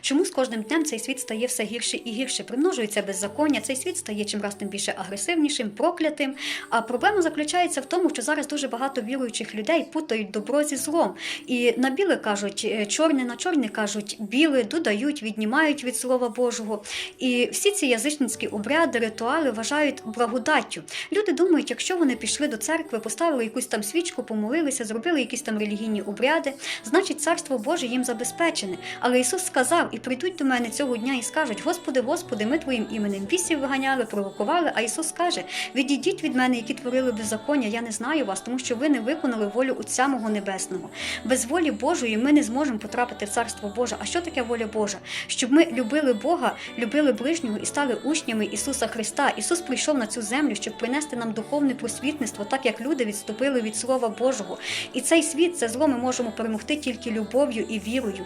Чому з кожним днем цей світ стає все гірше і гірше? Примножується беззаконня, цей світ стає чим раз тим більше агресивнішим, проклятим. А проблема заключається в тому, що зараз дуже багато віруючих людей путають добро зі злом. І на біле кажуть, е, чорне на чорне кажуть, біле додають, віднімають від Слова Божого. І всі ці язичницькі обряди, ритуали вважають благодаттю. Люди думають, якщо вони пішли до церкви, поставили якусь там свічку, помолилися, зробили якісь там релігійні обряди, значить царство Боже їм забезпечене. Але Ісус сказав: і прийдуть до мене цього дня і скажуть: Господи, Господи, ми Твоїм іменем бісів виганяли, провокували. А Ісус каже: Відійдіть від мене, які творили беззаконня, я не знаю вас, тому що ви не виконали волю Отця мого Небесного. Без волі Божої ми не зможемо потрапити в Царство Боже. А що таке воля Божа? Щоб ми любили Бога, любили ближнього і стали учнями Ісуса Христа. Ісус прийшов на цю землю, щоб принести нам духовне просвітництво, так як люди відступили від Слова Божого. І цей світ, це зло ми можемо перемогти тільки любов'ю і вірою.